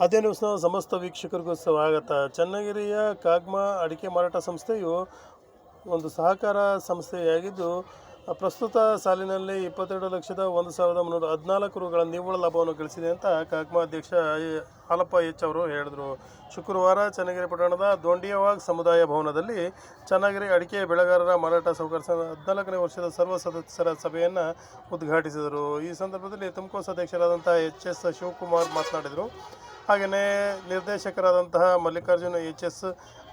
ಅದೇ ನ್ಯೂಸ್ನ ಸಮಸ್ತ ವೀಕ್ಷಕರಿಗೂ ಸ್ವಾಗತ. ಚನ್ನಗಿರಿಯ ಕಾಗ್ಮಾ ಅಡಿಕೆ ಮಾರಾಟ ಸಂಸ್ಥೆಯು ಒಂದು ಸಹಕಾರ ಸಂಸ್ಥೆಯಾಗಿದ್ದು ಪ್ರಸ್ತುತ ಸಾಲಿನಲ್ಲಿ ಇಪ್ಪತ್ತೆರಡು ಲಕ್ಷದ ಒಂದು ಸಾವಿರದ ಮುನ್ನೂರ ಹದಿನಾಲ್ಕು ರುಗಳ ನಿವ್ವಳ ಲಾಭವನ್ನು ಗಳಿಸಿದೆ ಅಂತ ಕಾಕ್ಮಾ ಅಧ್ಯಕ್ಷ ಹಾಲಪ್ಪ ಎಚ್ ಅವರು ಹೇಳಿದರು. ಶುಕ್ರವಾರ ಚನ್ನಗಿರಿ ಪಟ್ಟಣದ ದೊಂಡಿಯವಾಗ್ ಸಮುದಾಯ ಭವನದಲ್ಲಿ ಚನ್ನಗಿರಿ ಅಡಿಕೆ ಬೆಳೆಗಾರರ ಮಾರಾಟ ಸಹಕಾರ ಹದಿನಾಲ್ಕನೇ ವರ್ಷದ ಸರ್ವ ಸದಸ್ಯರ ಸಭೆಯನ್ನು ಉದ್ಘಾಟಿಸಿದರು. ಈ ಸಂದರ್ಭದಲ್ಲಿ ತುಮಕೋಸ್ ಅಧ್ಯಕ್ಷರಾದಂಥ ಎಚ್ ಎಸ್ ಶಿವಕುಮಾರ್ ಮಾತನಾಡಿದರು. ಹಾಗೆಯೇ ನಿರ್ದೇಶಕರಾದಂತಹ ಮಲ್ಲಿಕಾರ್ಜುನ ಎಚ್ ಎಸ್,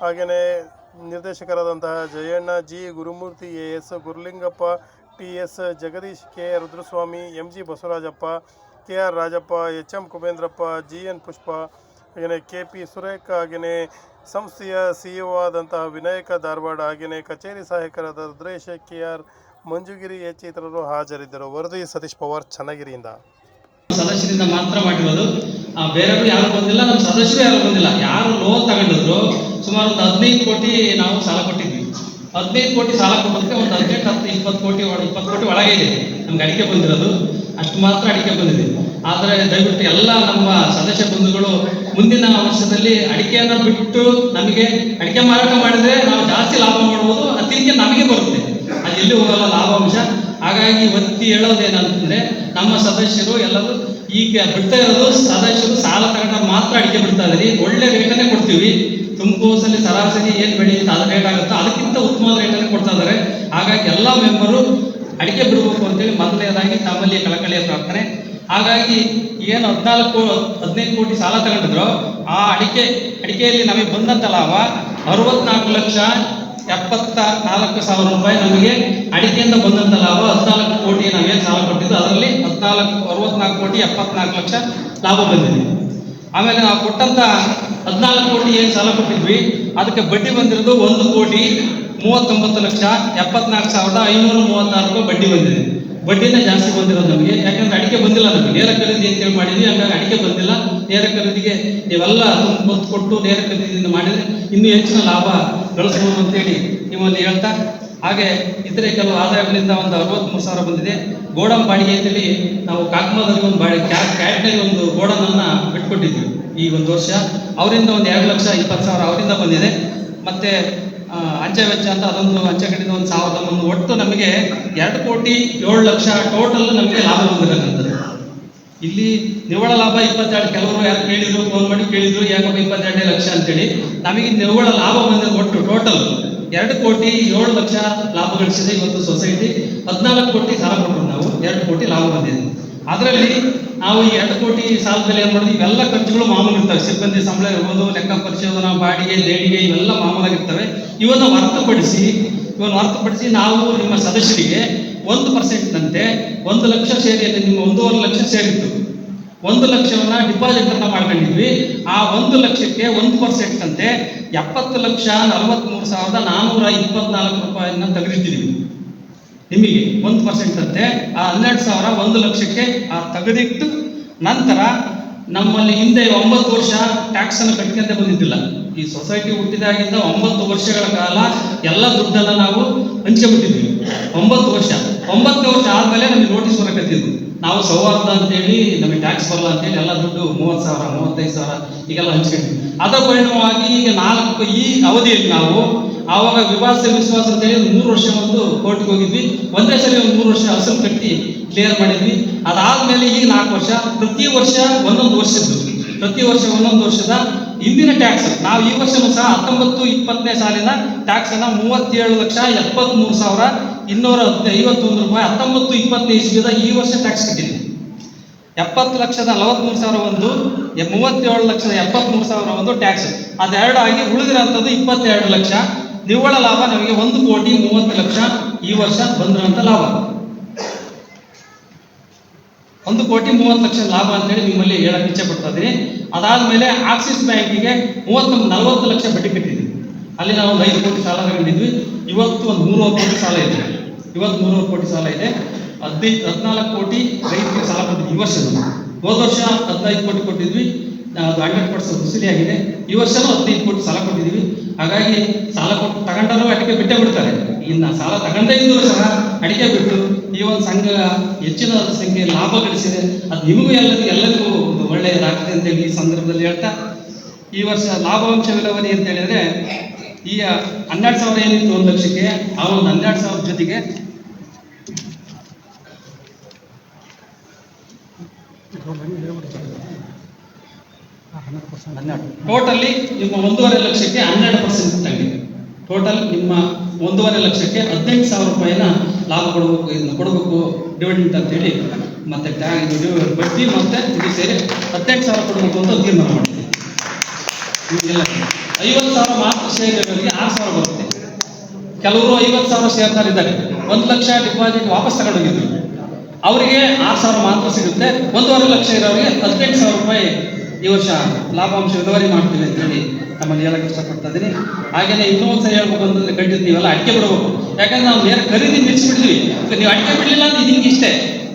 ಹಾಗೆಯೇ ನಿರ್ದೇಶಕರಾದಂತಹ Jayanna, G. Gurumurthy, A. S. Gurulingappa, T. S. Jagadish, K. Rudraswamy, M. G. Basavarajappa, K. R. Rajappa, H. M. Kubendrappa, G. N. Pushpa, ಹಾಗೆಯೇ ಕೆ. ಪಿ. ಸುರೇಖ, ಹಾಗೆಯೇ ಸಂಸ್ಥೆಯ ಸಿ. ಇಒ ಆದಂತಹ ವಿನಾಯಕ ಧಾರವಾಡ, ಹಾಗೆಯೇ ಕಚೇರಿ ಸಹಾಯಕರಾದ Rudresha, K. R. Manjugiri H ಇತರರು ಹಾಜರಿದ್ದರು. ವರದಿ ಸತೀಶ್ ಪವಾರ್, ಚನ್ನಗಿರಿಯಿಂದ. ಸದಸ್ಯರಿಂದ ಮಾತ್ರ ಮಾಡಿರೋದು. ಬೇರೆಯವರು ಯಾರು ಬಂದಿಲ್ಲ, ನಮ್ಮ ಸದಸ್ಯರು ಯಾರು ಬಂದಿಲ್ಲ. ಯಾರು ಲೋನ್ ತಗೊಂಡಿದ್ರು. ಸುಮಾರು ಒಂದು ಹದಿನೈದು ಕೋಟಿ ನಾವು ಸಾಲ ಕೊಟ್ಟಿದ್ವಿ. ಹದಿನೈದು ಕೋಟಿ ಸಾಲ ಕೊಟ್ಟೋದಕ್ಕೆ ಒಂದು ಹದಿನೆಂಟು, ಹತ್ತು, ಇಪ್ಪತ್ತು ಕೋಟಿ ಇಪ್ಪತ್ತು ಕೋಟಿ ಒಳಗೆ ಇದೆ ನಮ್ಗೆ ಅಡಿಕೆ ಬಂದಿರೋದು. ಅಷ್ಟು ಮಾತ್ರ ಅಡಿಕೆ ಬಂದಿದೆ. ಆದರೆ ದಯವಿಟ್ಟು ಎಲ್ಲ ನಮ್ಮ ಸದಸ್ಯ ಬಂಧುಗಳು ಮುಂದಿನ ವರ್ಷದಲ್ಲಿ ಅಡಿಕೆಯನ್ನು ಬಿಟ್ಟು ನಮಗೆ ಅಡಿಕೆ ಮಾರಾಟ ಮಾಡಿದ್ರೆ ನಾವು ಜಾಸ್ತಿ ಲಾಭ ಮಾಡ್ಬೋದು. ಅತಿರಿಕೆ ನಮಗೆ ಬರುತ್ತೆ. ಅದು ಎಲ್ಲಿ ಹೋಗಲ್ಲ ಲಾಭಾಂಶ. ಹಾಗಾಗಿ ಒತ್ತಿ ಹೇಳೋದೇನಂತಂದ್ರೆ, ನಮ್ಮ ಸದಸ್ಯರು ಎಲ್ಲರೂ ಈಗ ಬಿಡ್ತಾ ಇರೋದು ಸದಸ್ಯರು ಸಾಲ ತಗೊಂಡ ಮಾತ್ರ ಅಡಿಕೆ ಬಿಡ್ತಾ ಇದ್ರಿ. ಒಳ್ಳೆ ರೇಟನ್ನೇ ಕೊಡ್ತೀವಿ. ತುಮಕೂಸಲ್ಲಿ ಸರಾಸರಿ ಏನು ಬೆಳೆಯುತ್ತೆ ಅದು ರೇಟ್ ಆಗುತ್ತೋ, ಅದಕ್ಕಿಂತ ಉತ್ತಮವಾದ ರೇಟನ್ನೇ ಕೊಡ್ತಾ ಇದ್ದಾರೆ. ಹಾಗಾಗಿ ಎಲ್ಲ ಮೆಂಬರು ಅಡಿಕೆ ಬಿಡಬೇಕು ಅಂತೇಳಿ ಮೊದಲನೇದಾಗಿ ತಮ್ಮಲ್ಲಿ ಕಳಕಳಿಯ ಪ್ರಾರ್ಥನೆ. ಹಾಗಾಗಿ ಏನು ಹದಿನಾಲ್ಕು, ಹದಿನೈದು ಕೋಟಿ ಸಾಲ ತಗೊಂಡಿದ್ರು, ಆ ಅಡಿಕೆ, ಅಡಿಕೆಯಲ್ಲಿ ನಮಗೆ ಬಂದಂತ ಲಾಭ ಅರವತ್ನಾಲ್ಕು ಲಕ್ಷ ಎಪ್ಪತ್ತ ನಾಲ್ಕು ಸಾವಿರ ರೂಪಾಯಿ ನಮಗೆ ಅಡಿಕೆಯಿಂದ ಬಂದಂತ ಲಾಭ. ಹದಿನಾಲ್ಕು ಕೋಟಿ ನಾವೇನು ಸಾಲ ಕೊಟ್ಟಿದ್ದು, ಅದರಲ್ಲಿ ಹದಿನಾಲ್ಕು, ಅರವತ್ನಾಲ್ಕು ಕೋಟಿ, ಎಪ್ಪತ್ನಾಲ್ಕು ಲಕ್ಷ ಲಾಭ ಬಂದಿದೆ. ಆಮೇಲೆ ನಾವು ಕೊಟ್ಟಂತ ಹದಿನಾಲ್ಕು ಕೋಟಿ ಏನು ಸಾಲ ಕೊಟ್ಟಿದ್ವಿ, ಅದಕ್ಕೆ ಬಡ್ಡಿ ಬಂದಿರೋದು ಒಂದು ಕೋಟಿ ಮೂವತ್ತೊಂಬತ್ತು ಲಕ್ಷ ಎಪ್ಪತ್ನಾಲ್ಕು ಸಾವಿರದ ಐನೂರ ರೂಪಾಯಿ ಬಡ್ಡಿ ಬಂದಿದೆ. ಬಡ್ಡಿನೇ ಜಾಸ್ತಿ ಬಂದಿರೋದು ನಮಗೆ. ಯಾಕಂದ್ರೆ ಅಡಿಕೆ ಬಂದಿಲ್ಲ ನಮಗೆ. ನೇರ ಖರೀದಿ ಅಂತೇಳಿ ಮಾಡಿದ್ವಿ. ಹಂಗಾಗಿ ಅಡಿಕೆ ಬಂದಿಲ್ಲ. ನೇರ ಖರೀದಿಗೆ ನೀವೆಲ್ಲ ಒತ್ತು ಕೊಟ್ಟು ನೇರ ಖರೀದಿಯಿಂದ ಮಾಡಿದ್ರೆ ಇನ್ನೂ ಹೆಚ್ಚಿನ ಲಾಭ ಗಳಿಸ್ಬೋದು ಅಂತೇಳಿ ನಿಮ್ಮಲ್ಲಿ ಹೇಳ್ತಾ. ಹಾಗೆ ಇತರೆ ಕೆಲವು ಆದಾಯಗಳಿಂದ ಒಂದು ಅರವತ್ಮೂರು ಸಾವಿರ ಬಂದಿದೆ. ಗೋಡನ್ ಬಾಡಿಗೆ ಅಂತೇಳಿ ನಾವು ಕಾಕ್ಮಾದಲ್ಲಿ ಒಂದು ಬಾಡಿ ಕ್ಯಾಟ್ನಲ್ಲಿ ಒಂದು ಗೋಡನನ್ನ ಬಿಟ್ಕೊಟ್ಟಿದ್ವಿ ಈ ಒಂದು ವರ್ಷ. ಅವರಿಂದ ಒಂದು ಎರಡು ಲಕ್ಷ ಇಪ್ಪತ್ತು ಸಾವಿರ ಅವರಿಂದ ಬಂದಿದೆ. ಮತ್ತೆ ಅಂಚೆ ವೆಚ್ಚ ಅಂತ ಅದೊಂದು ಅಂಚೆ ಕಟ್ಟಿದ ಒಂದು ಸಾವಿರದ ಒಂದು ಒಟ್ಟು ನಮಗೆ ಎರಡು ಕೋಟಿ ಏಳು ಲಕ್ಷ ಟೋಟಲ್ ನಮಗೆ ಲಾಭ ಬಂದಿರತಕ್ಕಂಥದ್ದು ಇಲ್ಲಿ ನಿವ್ವಳ ಲಾಭ ಇಪ್ಪತ್ತೆರಡು. ಕೆಲವರು ಯಾರು ಕೇಳಿದ್ರು ಫೋನ್ ಮಾಡಿ ಕೇಳಿದ್ರು ಯಾಕಪ್ಪ ಇಪ್ಪತ್ತೆರಡನೇ ಲಕ್ಷ ಅಂತೇಳಿ. ನಮಗೆ ನಿವ್ವಳ ಲಾಭ ಬಂದಿರೋ ಒಟ್ಟು ಟೋಟಲ್ ಎರಡು ಕೋಟಿ ಏಳು ಲಕ್ಷ ಲಾಭ ಗಳಿಸಿದೆ ಇವತ್ತು ಸೊಸೈಟಿ ಹದಿನಾಲ್ಕು ಕೋಟಿ ಸಾಲ ಕೊಟ್ಟರು ನಾವು. ಎರಡು ಕೋಟಿ ಲಾಭ ಬಂದಿದೆ. ಅದರಲ್ಲಿ ನಾವು ಈ ಎರಡು ಕೋಟಿ ಸಾಲದಲ್ಲಿ ಏನು ಮಾಡೋದು? ಇವೆಲ್ಲ ಖರ್ಚುಗಳು ಮಾಮೂಲು ಇರ್ತವೆ. ಸಿಬ್ಬಂದಿ, ಸಂಬಳ ಇರ್ಬೋದು, ಲೆಕ್ಕ ಪರಿಶೋಧನಾ, ಬಾಡಿಗೆ, ದೇಣಿಗೆ, ಇವೆಲ್ಲ ಮಾಮೂಲಾಗಿರ್ತವೆ ಇವನ್ನು ಹೊರತುಪಡಿಸಿ ಇವನ್ನು ಹೊರತುಪಡಿಸಿ ನಾವು ನಿಮ್ಮ ಸದಸ್ಯರಿಗೆ ಒಂದು ಪರ್ಸೆಂಟ್ನಂತೆ ಒಂದು ಲಕ್ಷ ಸೇರಿಯಲ್ಲಿ ನಿಮ್ಮ ಒಂದೂವರೆ ಲಕ್ಷ ಸೇರಿತ್ತು ಒಂದು ಲಕ್ಷವನ್ನ ಡಿಪಾಸಿಟ್ ಅಂತ ಮಾಡ್ಕೊಂಡಿದ್ವಿ. ಆ ಒಂದು ಲಕ್ಷಕ್ಕೆ ಒಂದು ಪರ್ಸೆಂಟ್ ಅಂತೆ ಎಪ್ಪತ್ತು ಲಕ್ಷ ನಲವತ್ತ್ಮೂರು ಸಾವಿರದ ನಾನ್ನೂರ ಇಪ್ಪತ್ನಾಲ್ಕು ರೂಪಾಯಿನ ತೆಗೆದಿಟ್ಟಿದ್ವಿ ನಿಮಗೆ ಒಂದು ಪರ್ಸೆಂಟ್ ಅಂತೆ, ಆ ಹನ್ನೆರಡು ಸಾವಿರ ಒಂದು ಲಕ್ಷಕ್ಕೆ ಆ ತೆಗೆದಿಟ್ಟು ನಂತರ ನಮ್ಮಲ್ಲಿ ಹಿಂದೆ ಒಂಬತ್ತು ವರ್ಷ ಟ್ಯಾಕ್ಸ್ ಅನ್ನು ಕಟ್ಕೊಂತ ಬಂದಿದ್ದಿಲ್ಲ. ಈ ಸೊಸೈಟಿ ಹುಟ್ಟಿದಾಗಿಂದ ಒಂಬತ್ತು ವರ್ಷಗಳ ಕಾಲ ಎಲ್ಲ ದುಡ್ಡನ್ನ ನಾವು ಹಂಚಿಬಿಟ್ಟಿದ್ವಿ ಒಂಬತ್ತು ವರ್ಷ ಒಂಬತ್ತು ವರ್ಷ ಆದ್ಮೇಲೆ ನಮಗೆ ನೋಟಿಸ್ ಬರಕತ್ತಿದ್ವು. ನಾವು ಸೌಹಾರ್ದ ಅಂತೇಳಿ, ನಮಗೆ ಟ್ಯಾಕ್ಸ್ ಬರಲ್ಲ ಅಂತೇಳಿ ಎಲ್ಲ ದುಡ್ಡು ಮೂವತ್ತು ಸಾವಿರ, ಮೂವತ್ತೈದು ಸಾವಿರ ಈಗೆಲ್ಲ ಹಂಚ್ಕೊಂಡ್ವಿ ಅದರ ಪರಿಣಾಮವಾಗಿ ಈಗ ನಾಲ್ಕು ಈ ಅವಧಿಯಲ್ಲಿ ನಾವು ಆವಾಗ ವಿವಾದ ವಿಶ್ವಾಸ ಅಂತೇಳಿ ಮೂರು ವರ್ಷ ಒಂದು ಕೋರ್ಟ್ಗೆ ಹೋಗಿದ್ವಿ. ಒಂದೇ ಸಲ ಒಂದು ಮೂರು ವರ್ಷ ಅಸಲು ಕಟ್ಟಿ ಕ್ಲಿಯರ್ ಮಾಡಿದ್ವಿ. ಅದಾದ್ಮೇಲೆ ಈಗ ನಾಲ್ಕು ವರ್ಷ, ಪ್ರತಿ ವರ್ಷ ಒಂದೊಂದು ವರ್ಷದ್ದು. ಪ್ರತಿ ವರ್ಷ ಒಂದೊಂದು ವರ್ಷದ ಹಿಂದಿನ ಟ್ಯಾಕ್ಸ್ ನಾವು ಈ ವರ್ಷನೂ ಸಹ ಹತ್ತೊಂಬತ್ತು ಇಪ್ಪತ್ತನೇ ಸಾಲಿನ ಟ್ಯಾಕ್ಸ್ ಅನ್ನ ಮೂವತ್ತೇಳು ಲಕ್ಷ ಎಪ್ಪತ್ಮೂರು ಸಾವಿರ ಇನ್ನೂರ ಐವತ್ತೊಂದು ರೂಪಾಯಿ, ಹತ್ತೊಂಬತ್ತು ಇಪ್ಪತ್ತನೇ ಇಸ್ವಿದ ಈ ವರ್ಷ ಟ್ಯಾಕ್ಸ್ ಕಟ್ಟಿದೆ ಎಪ್ಪತ್ತು ಲಕ್ಷದ ನಲವತ್ತ್ಮೂರು ಸಾವಿರ ಒಂದು ಮೂವತ್ತೇಳು ಲಕ್ಷದ ಎಪ್ಪತ್ತ್ಮೂರು ಸಾವಿರ ಒಂದು ಟ್ಯಾಕ್ಸ್ ಅದೆರಡು ಆಗಿ ಉಳಿದಿರೋಂಥದ್ದು ಇಪ್ಪತ್ತೆರಡು ಲಕ್ಷ. ನಿವ್ವಳ ಲಾಭ ನಮಗೆ ಒಂದು ಕೋಟಿ ಮೂವತ್ತು ಲಕ್ಷ ಈ ವರ್ಷ ಬಂದಿರೋಂಥ ಲಾಭ. ಒಂದು ಕೋಟಿ ಮೂವತ್ತು ಲಕ್ಷ ಲಾಭ ಅಂತೇಳಿ ನಿಮ್ಮಲ್ಲಿ ಹೇಳಕ್ಕೆ ಇಚ್ಛೆ ಪಡ್ತಾ ಇದ್ದೀನಿ. ಅದಾದ್ಮೇಲೆ ಆಕ್ಸಿಸ್ ಬ್ಯಾಂಕಿಗೆ ಮೂವತ್ತು, ನಲವತ್ತು ಲಕ್ಷ ಬಡ್ಡಿ ಕಟ್ಟಿದ್ವಿ. ಅಲ್ಲಿ ನಾವು ಒಂದು ಐದು ಕೋಟಿ ಸಾಲ ತಗೊಂಡಿದ್ವಿ. ಇವತ್ತು ಒಂದು ಮೂರುವರೆ ಕೋಟಿ ಸಾಲ ಇದೆ ಇವತ್ತು ಮೂರುವರೆ ಕೋಟಿ ಸಾಲ ಇದೆ. ಹದಿನೈದು ಹದಿನಾಲ್ಕು ಕೋಟಿ ರೈತರಿಗೆ ಸಾಲ ಕೊಟ್ಟಿದ್ವಿ ಈ ವರ್ಷ ಹೋದ ವರ್ಷ ಹದಿನೈದು ಕೋಟಿ ಕೊಟ್ಟಿದ್ವಿ. ಅದು ಹಂಡ್ರೆಡ್ ಪರ್ಸೆಂಟ್ ವಸೂಲಿ ಆಗಿದೆ ಈ ವರ್ಷನೂ ಹದಿನೈದು ಕೋಟಿ ಸಾಲ ಕೊಟ್ಟಿದ್ದೀವಿ. ಹಾಗಾಗಿ ಸಾಲ ಕೊಟ್ಟು ತಗೊಂಡರೂ ಅಡಿಕೆ ಬಿಟ್ಟೆ ಬಿಡ್ತಾರೆ. ಇನ್ನು ಸಾಲ ತಗೊಂಡೇ ಇದ್ದರೂ ಸಹ ಅಡಿಕೆ ಬಿಟ್ಟು ಈ ಒಂದು ಸಂಘ ಹೆಚ್ಚಿನ ಸಂಖ್ಯೆ ಲಾಭ ಗಳಿಸಿದೆ. ಅದು ನಿಮಗೂ ಎಲ್ಲರಿಗೂ ಎಲ್ಲರಿಗೂ ಒಂದು ಒಳ್ಳೆಯದಾಗ್ತದೆ ಅಂತೇಳಿ ಈ ಸಂದರ್ಭದಲ್ಲಿ ಹೇಳ್ತಾ ಈ ವರ್ಷ ಲಾಭಾಂಶ ವಿಲವಣಿ ಅಂತ ಹೇಳಿದ್ರೆ ಈ ಹನ್ನೆರಡು ಸಾವಿರ ಏನಿತ್ತು ಒಂದು ಲಕ್ಷಕ್ಕೆ ಆ ಒಂದು ಹನ್ನೆರಡು ಸಾವಿರ ಜೊತೆಗೆ ಟೋಟಲಿ ನಿಮ್ಮ ಒಂದೂವರೆ ಲಕ್ಷಕ್ಕೆ ಹನ್ನೆರಡು ಪರ್ಸೆಂಟ್ ತಗೊಂಡಿದೆ ಟೋಟಲ್ ನಿಮ್ಮ ಒಂದೂವರೆ ಲಕ್ಷಕ್ಕೆ ಹದಿನೆಂಟು ಸಾವಿರ ರೂಪಾಯಿನ ಲಾಭ ಕೊಡಬೇಕು, ಇದನ್ನ ಕೊಡಬೇಕು ಡಿವಿಡೆಂಟ್ ಅಂತೇಳಿ ಮತ್ತೆ ಟ್ಯಾ- ಇದು ಬಡ್ಡಿ ಮತ್ತೆ ಇದು ಸೇರಿ ಹದಿನೆಂಟು ಸಾವಿರ ಕೊಡಬೇಕು ಅಂತ ತೀರ್ಮಾನ ಮಾಡಿದ್ವಿ ನಿಮಗೆಲ್ಲ ಐವತ್ತು ಸಾವಿರ ಮಾತ್ರ ಶೇರ್ ಇರೋರಿಗೆ ಆರು ಸಾವಿರ ಬರುತ್ತೆ. ಕೆಲವರು ಐವತ್ತು ಸಾವಿರ ಶೇರ್ದಾರ್ ಇದ್ದಾರೆ ಒಂದು ಲಕ್ಷ ಡಿಪಾಸಿಟ್ ವಾಪಸ್ ತಗೊಂಡೋಗಿದ್ರು. ಅವರಿಗೆ ಆರು ಸಾವಿರ ಮಾತ್ರ ಸಿಗುತ್ತೆ. ಒಂದೂವರೆ ಲಕ್ಷ ಇರೋರಿಗೆ ಹದಿನೆಂಟು ಸಾವಿರ ರೂಪಾಯಿ ಈ ವರ್ಷ ಲಾಭಾಂಶ ವಿಲೇವಾರಿ ಮಾಡ್ತೀವಿ ಅಂತೇಳಿ ನಮ್ಮಲ್ಲಿ ಹೇಳಕ್ಕೆ ಇಷ್ಟಪಡ್ತಾ ಇದ್ದೀನಿ. ಹಾಗೆಯೇ ಇನ್ನೂ ಒಂದ್ಸರಿ ಹೇಳ್ಬೇಕು ಅಂತಂದ್ರೆ ಖಂಡಿತ ನೀವೆಲ್ಲ ಅಡಿಕೆ ಬಿಡಬೇಕು. ಯಾಕಂದ್ರೆ ನಾವು ನೇರ ಖರೀದಿ ನಿಲ್ಲಿಸ್ಬಿಡ್ತೀವಿ. ನೀವು ಅಡಿಕೆ ಬಿಡಲಿಲ್ಲ ಅಂದ್ರೆ ನಿಮ್ಗೆ ಇಷ್ಟೇ.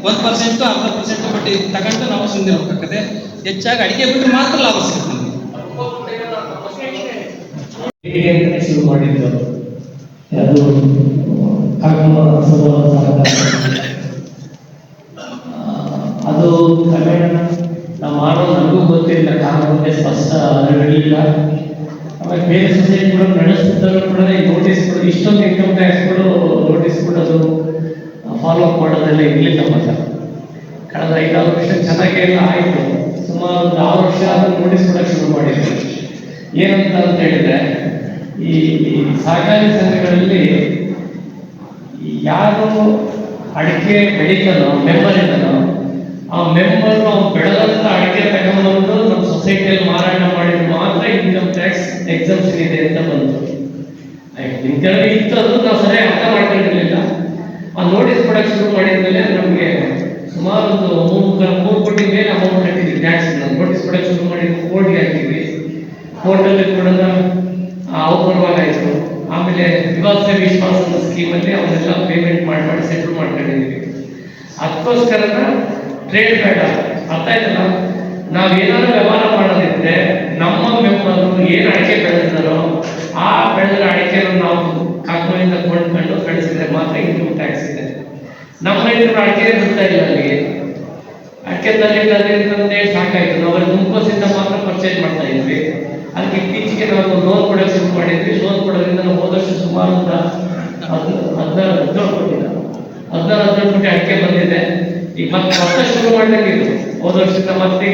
ಒಂದು ಪರ್ಸೆಂಟು ಅರ್ಧ ಪರ್ಸೆಂಟು ಬಡ್ಡಿ ತಗೊಂಡು ನಾವು ಸುಮ್ಮನೆ ಹೋಗ್ಬೇಕಾಗ್ತದೆ ಹೆಚ್ಚಾಗಿ ಅಡಿಕೆ ಬಿಟ್ಟರೆ ಮಾತ್ರ ಲಾಭ ಸಿಗುತ್ತೆ ನಮಗೆ ಹೇಗೆ ಅಂತಾನೆ ಶುರು ಮಾಡಿದ್ರು. ಅದು, ಕರ್ಮ ಅದು ಕ್ರಮೇಣ ನಾವು ಮಾಡೋ ನನಗೂ ಗೊತ್ತಿಲ್ಲ ಕಾರಣಕ್ಕೆ ಸ್ಪಷ್ಟ ನಡೀಲಿಲ್ಲ ಆಮೇಲೆ ಬೇರೆ ಸೊಸೈಟಿ ಕೂಡ ನಡೆಸ್ತಿದ್ದವರು ಕೂಡ ನೋಟಿಸ್ ಕೊಡೋದು ಇಷ್ಟೊಂದು ಇನ್ಕಮ್ ಟ್ಯಾಕ್ಸ್ಗಳು ನೋಟಿಸ್ ಕೊಡೋದು ಫಾಲೋ ಅಪ್ ಮಾಡೋದೆಲ್ಲ ಇರಲಿಲ್ಲ ಮಾತ್ರ ಕಳೆದ ಐದಾರು ವರ್ಷ ಚೆನ್ನಾಗಿ ಎಲ್ಲ ಆಯಿತು. ಸುಮಾರು ಒಂದು ಆರು ವರ್ಷ ಆದರೂ ನೋಟಿಸ್ ಕೊಡೋಕೆ ಶುರು ಮಾಡಿದ್ವಿ ಏನಂತ ಅಂತ ಹೇಳಿದ್ರೆ ಈ ಸಹಕಾರಿ ಸಂಘಗಳಲ್ಲಿ ಯಾರು ಅಡಿಕೆ ಬೆಳೀತಾನೋ ಮೆಂಬರ್ ಇದ್ದಾನೋ ಆ ಮೆಂಬರ್ ಅವ್ನು ಬೆಳೆದಂತ ಅಡಿಕೆ ತಗೊಂಡು ನಮ್ಮ ಸೊಸೈಟಿಯಲ್ಲಿ ಮಾರಾಟ ಮಾಡಿದ್ರೆ ಮಾತ್ರ ಇನ್ಕಮ್ ಟ್ಯಾಕ್ಸ್ ಎಕ್ಸಂಪ್ಷನ್ ಇದೆ ಅಂತ ಬಂತು. ಇನ್ಕಮ್ ಇತ್ತು ಅದು ನಾವು ಸರಿಯಾಗಿ ಅರ್ಥ ಮಾಡ್ಕೊಂಡಿರಲಿಲ್ಲ. ಆ ನೋಟಿಸ್ ಕೊಡಕ್ಕೆ ಶುರು ಮಾಡಿದ ಮೇಲೆ ನಮಗೆ ಸುಮಾರು ಒಂದು ಮೂರು ಮೂರು ಕೋಟಿ ಮೇಲೆ ಅಮೌಂಟ್ ಕಟ್ಟಿದ್ವಿ ಟ್ಯಾಕ್ಸ್ ನೋಟಿಸ್ ಕೊಡಕ್ಕೆ ಶುರು ಮಾಡಿದ್ವಿ ಕೋರ್ಟ್ಗೆ ಹಾಕಿದ್ವಿ. ಕೋರ್ಟಲ್ಲಿ ಕೂಡ ಅವ್ರು ಆಯಿತು ಆಮೇಲೆ ವಿವಾಸ ವಿಶ್ವಾಸ ಅನ್ನೋ ಸ್ಕೀಮಲ್ಲಿ ಅವನ್ನೆಲ್ಲ ಪೇಮೆಂಟ್ ಮಾಡಿ ಮಾಡಿ ಸೆಟ್ಲ್ ಮಾಡ್ಕೊಂಡಿದ್ದೀವಿ. ಅದಕ್ಕೋಸ್ಕರ ಟ್ರೇಡ್ ಬೇಡ. ಅರ್ಥ ಆಯ್ತಲ್ಲ? ನಾವೇನಾದ್ರು ವ್ಯವಹಾರ ಮಾಡೋದಿದ್ರೆ ನಮ್ಮ ಮೆಂಬರು ಏನು ಅಡಿಕೆ ಬೆಳೆದಿದ್ದಾರೋ ಆ ಬೆಳೆದ ಅಡಿಕೆಯನ್ನು ನಾವು ಕಾಕೋಯಿಂದ ಕೊಂಡ್ಕೊಂಡು ಕಳಿಸಿದ್ರೆ ಮಾತ್ರ ಇನ್ಕಮ್ ಟ್ಯಾಕ್ಸ್ ಇದೆ. ನಮ್ಮ ರೈತರು ಅಡಿಕೆ ಬಿಡ್ತಾ ಇಲ್ಲ ಅಲ್ಲಿಗೆ ಅಡಿಕೆ ತಂದಿಲ್ಲ ಅಂತೇಳಿ ಸಾಕಾಯ್ತು ನಾವು ಗುಂಪೋಸಿಂದ ಮಾತ್ರ ಪರ್ಚೇಸ್ ಮಾಡ್ತಾ ಇದ್ವಿ. ಅದಕ್ಕೆ ಇತ್ತೀಚೆಗೆ ನಾವು ಕೊಡೋಕೆ ಶುರು ಮಾಡಿದ್ವಿ. ಲೋನ್ ಕೊಡೋದ್ರಿಂದ ನಾವು ಹೋದ ವರ್ಷ ಸುಮಾರು ಅಂತ ಹದ್- ಹದಿನಾರು, ಹದಿನೇಳು ಕೋಟಿ ಹದಿನಾರು, ಹದಿನೇಳು ಕೋಟಿ ಅಡಿಕೆ ಬಂದಿದೆ. ಈಗ ಮತ್ತೆ ಮತ್ತೆ ಶುರು ಇದು. ಹೋದ ವರ್ಷದಿಂದ ಮತ್ತೆ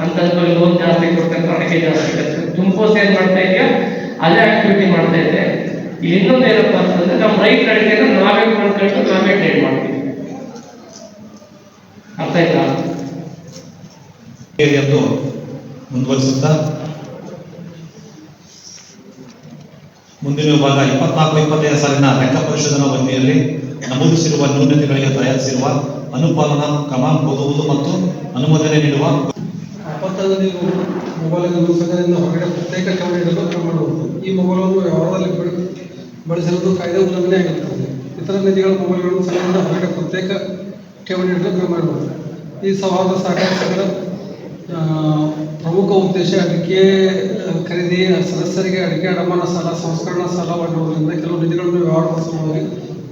ಅಂತ ಲೋನ್ ಜಾಸ್ತಿ ಕೊಡ್ತಕ್ಕ ಅಡಿಕೆ ಜಾಸ್ತಿ ತುಂಬೋಸ್ ಏನ್ ಮಾಡ್ತಾ ಇದೆಯಾ? ಅದೇ ಆಕ್ಟಿವಿಟಿ ಮಾಡ್ತಾ ಇದೆ. ಇನ್ನೊಂದು ಏನಪ್ಪಾ ಅಂತಂದ್ರೆ ನಮ್ಮ ರೈತ ಅಡಿಕೆನ ನಾವೇ ಮಾಡ್ಕೊಂಡು ನಾವೇ ಟ್ರೇಡ್ ಮಾಡ್ತೀವಿ. ಅರ್ಥ ಆಯ್ತಾ? ಮುಂದುವರಿಸುತ್ತಾ ಮುಂದಿನ ವಿಭಾಗ ಇಪ್ಪತ್ನಾಲ್ಕು, ಇಪ್ಪತ್ತೈದು ಸಾಲಿನ ಲೆಕ್ಕ ಪರಿಶೋಧನಾ ವರದಿಯಲ್ಲಿ ನಮೂದಿಸಿರುವ ನ್ಯೂನತೆಗಳಿಗೆ ತಯಾರಿಸಿರುವ ಅನುಪಾಲನಾ ಕ್ರಮ ಓದುವುದು ಮತ್ತು ಅನುಮೋದನೆ ನೀಡುವ ಹೊರಗಡೆ ಪ್ರತ್ಯೇಕ ಮಾಡುವುದು. ಈ ಮೊಬೈಲನ್ನು ವ್ಯವಹಾರದಲ್ಲಿ ಬಳ- ಬಳಸಿರುವುದು ಕಾಯ್ದೆ ಉಲ್ಲಂಘನೆ ಆಗಿರುತ್ತದೆ. ಇತರ ನಿಧಿಗಳ ಮೊಬೈಲ್ಗಳನ್ನು ಹೊರಗಡೆ ಪ್ರತ್ಯೇಕ ಠೇವಣಿ ಕ್ರಮ ಮಾಡುವುದು. ಈ ಸವಾಲು ಸಹಕಾರ ಪ್ರಮುಖ ಉದ್ದೇಶ ಅಡಿಕೆ ಖರೀದಿ ಸದಸ್ಯರಿಗೆ ಅಡಿಕೆ, ಅಡಮಾನ ಸಾಲ, ಸಂಸ್ಕರಣಾ ಸಾಲ ಮಾಡುವುದರಿಂದ ಕೆಲವು ನಿಧಿಗಳನ್ನು ವ್ಯವಹಾರ ಸಲುವಾಗಿ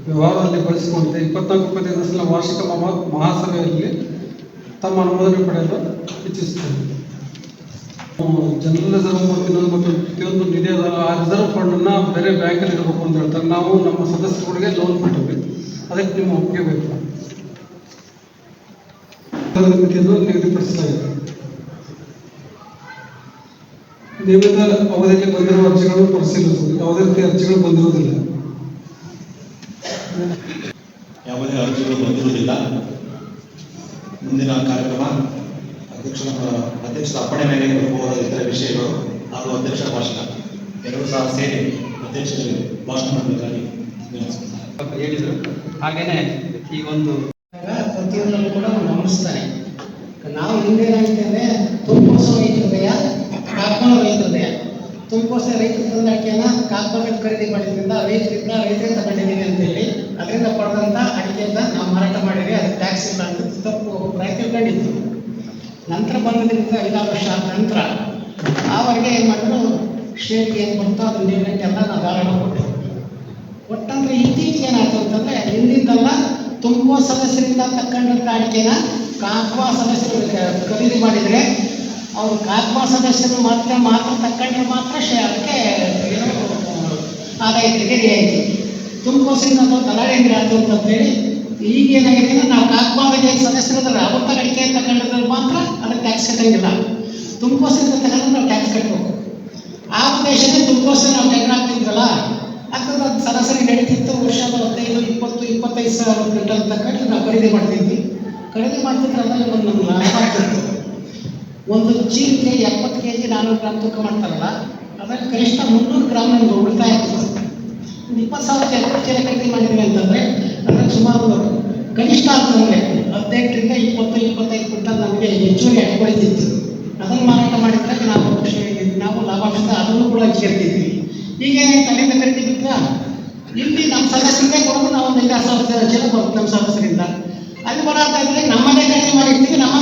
ವ್ಯವಹಾರದಲ್ಲಿ ಬಳಸಿಕೊಂಡಿದೆ ಇಪ್ಪತ್ನಾಲ್ಕು ಇಪ್ಪತ್ತೈದು ಸಲ ವಾರ್ಷಿಕ ಮಹಾ, ಮಹಾಸಭೆಯಲ್ಲಿ ತಮ್ಮ ಅನುಮೋದನೆ ಪಡೆಯಲು ಇಚ್ಛಿಸುತ್ತೇನೆ. ಜನರಲ್ ರಿಸರ್ವ್ ಇನ್ನೊಂದು ಮತ್ತು ಪ್ರತಿಯೊಂದು ನಿಧಿ ಆ ರಿಸರ್ವ್ ಫಂಡನ್ನು ಬೇರೆ ಬ್ಯಾಂಕಲ್ಲಿ ಇಡಬೇಕು ಅಂತ ಹೇಳ್ತಾರೆ. ನಾವು ನಮ್ಮ ಸದಸ್ಯರುಗಳಿಗೆ ಲೋನ್ ಕೊಟ್ಟಿವಿ ಅದಕ್ಕೆ ನಿಮ್ಮ ಒಪ್ಪಿಗೆ ಬೇಕು. ನಿಗದಿಪಡಿಸಲಾಗಿದೆ. ನಿಯಮಿತ ಅವಧಿಯಲ್ಲಿ ಬಂದಿರುವ ಅರ್ಜಿಗಳನ್ನು ಪರಿಶೀಲಿಸುವುದು ಯಾವುದೇ ರೀತಿಯ ಅರ್ಜಿಗಳು ಬಂದಿರುವುದಿಲ್ಲ ಯಾವುದೇ ಅರ್ಜಿಗಳು ಬಂದಿರುವುದಿಲ್ಲ ಮುಂದಿನ ಕಾರ್ಯಕ್ರಮ ಅಧ್ಯಕ್ಷರ ಅಧ್ಯಕ್ಷ ಅಪ್ಪಣೆ ಮೇಲೆ ಬರಬಹುದಾದ ಇತರ ವಿಷಯಗಳು ಹಾಗೂ ಅಧ್ಯಕ್ಷರ ಭಾಷಣ. ಎರಡು ಸಹ ಸೇರಿ ಅಧ್ಯಕ್ಷರಿಗೆ ಭಾಷಣ ಮಾಡಬೇಕಾಗಿ. ಹೇಳಿದರು. ಹಾಗೇನೆ ಈ ಒಂದು ಪ್ರತಿಯೊಂದನ್ನು ಕೂಡ ಅವನು ಗಮನಿಸ್ತಾನೆ ನಾವು ತುಂಬಾ ಸಮಯ ರೈತ ರೈತರದೇ ತುಮಕೋಸೆ ರೈತ ಹೃದಯ ತುಮಕೂರು ರೈತ ತಂದ ಅಡಿಕೆನ ಕಾಕ್ಮಳ ಖರೀದಿ ಮಾಡಿದ್ರಿಂದ ರೈತರಿಂದ ರೈತರೇ ಅಂತ ಹೇಳಿ ಅದರಿಂದ ಪಡೆದಂಥ ಅಡಿಕೆಯಿಂದ ನಾವು ಮಾರಾಟ ಮಾಡಿದ್ವಿ. ಅದಕ್ಕೆ ಟ್ಯಾಕ್ಸ್ ಇಲ್ಲ ಅಂತ ತಪ್ಪು ರೈತ ತಿಳ್ಕೊಂಡಿತ್ತು ನಂತರ ಬಂದಿದ್ದರಿಂದ ಐದಾರು ವರ್ಷ ಆದ ನಂತರ ಆವರೆಗೆ ಏನು ಮಾಡಿದ್ರು ಸ್ಟೇಟ್ಗೆ ಏನು ಬಂತು ಅದು ನೀರಿನಂತೆ ಎಲ್ಲ ನಾವು ಧಾರಾಳ ಕೊಟ್ಟೆ ಒಟ್ಟಂದ್ರೆ ಇತ್ತೀಚೆಗೆ ಏನಾಯ್ತು ಅಂತಂದ್ರೆ, ಹಿಂದಿಂದಲ್ಲ ತುಂಬ ಸದಸ್ಯರಿಂದ ತಕ್ಕಂಡಂಥ ಅಡಿಕೆನ ಕಾಕುವ ಸದಸ್ಯರು ಖರೀದಿ ಮಾಡಿದರೆ ಅವರು ಕಾರ್ಮ ಸದಸ್ಯರು ಮಾತ್ರ ಮಾತ್ರ ತಕ್ಕಂಡ್ರೆ ಮಾತ್ರ ಶೇ ಅದಕ್ಕೆ ಏನು, ಆದಾಯ ತೆರಿಗೆ ರಿಯಾಯಿತಿ ತುಮಕೂಸಿನ ಅಥವಾ ತಲಾರೇಂದ್ರ ಅದು ಅಂತಂತೇಳಿ ಈಗ ಏನಾಗಿದೆ ಅಂದ್ರೆ ನಾವು ಸದಸ್ಯರು ಅಂದ್ರೆ ಅವತ್ತ ಅಡಿಕೆ ತಗೊಂಡಿದ್ರೆ ಮಾತ್ರ ಅದಕ್ಕೆ ಟ್ಯಾಕ್ಸ್ ಕಟ್ಟಂಗಿಲ್ಲ. ತುಮಕೂಸಿನ ತಗೊಂಡ್ರೆ ನಾವು ಟ್ಯಾಕ್ಸ್ ಕಟ್ಟಬೇಕು ಆ ಉದ್ದೇಶನೇ ತುಮಕೂಸಿನ ನಾವು ಜಗಳ ಹಾಕ್ತಿದ್ವಲ್ಲ ಅದು ಸರಾಸರಿ ನಡೀತಿತ್ತು, ವರ್ಷ ಹದಿನೈದು, ಇಪ್ಪತ್ತು, ಇಪ್ಪತ್ತೈದು ಸಾವಿರ ಕ್ವಿಂಟಲ್ ತಗೊಂಡು ನಾವು ಖರೀದಿ ಮಾಡ್ತಿದ್ವಿ. ಖರೀದಿ ಮಾಡ್ತಿದ್ರೆ ಅದರಲ್ಲಿ ಒಂದು ಲಾಭ ಆಗ್ತಿತ್ತು. ಒಂದು ಚೀಲಕ್ಕೆ ಎಪ್ಪತ್ತು ಕೆ ಜಿ ನಾನ್ನೂರು ಗ್ರಾಮ್ ತೂಕ ಮಾಡ್ತಾರಲ್ಲ ಅದರಲ್ಲಿ ಕನಿಷ್ಠ ಮುನ್ನೂರು ಗ್ರಾಮ್ ನಿಮ್ಗೆ ಉಳಿತಾಯ ಆಗ್ತದೆ. ಒಂದು ಇಪ್ಪತ್ತು ಸಾವಿರ ಎಪ್ಪತ್ತು ಚೀಲ ಖರೀದಿ ಮಾಡಿದ್ವಿ ಅಂತಂದರೆ, ಅದರಲ್ಲಿ ಸುಮಾರು ಕನಿಷ್ಠ ಅಂತಂದರೆ ಹದಿನೆಂಟರಿಂದ ಇಪ್ಪತ್ತು, ಇಪ್ಪತ್ತೈದು ಕ್ವಿಂಟಲ್ ನಮಗೆ ಹೆಚ್ಚುವರಿ ಅಡ್ಕೊಳಿತಿತ್ತು ಅದನ್ನು ಮಾರಾಟ ಮಾಡಿದ್ರೆ ನಾವು ಖುಷಿ ನಾವು ಲಾಭಾಂಶ ಅದನ್ನು ಕೂಡ ಸೇರ್ತಿದ್ವಿ. ಈಗ ತಲೆಯಿಂದ ಬಿಟ್ಟ ಇಲ್ಲಿ ನಮ್ಮ ಸದಸ್ಯರಿಗೆ ಕೊಡೋದು ನಾವು ಒಂದು ಐದಾರು ಸಾವಿರ ಚೀಲ ಬರುತ್ತೆ ನಮ್ಮ ಸದಸ್ಯರಿಂದ. ಅಲ್ಲಿ ಬರೋದಾದ್ರೆ ಇದ್ರೆ ನಮ್ಮನ್ನೇ ಖರೀದಿ ಮಾಡಿರ್ತೀವಿ, ನಮ್ಮ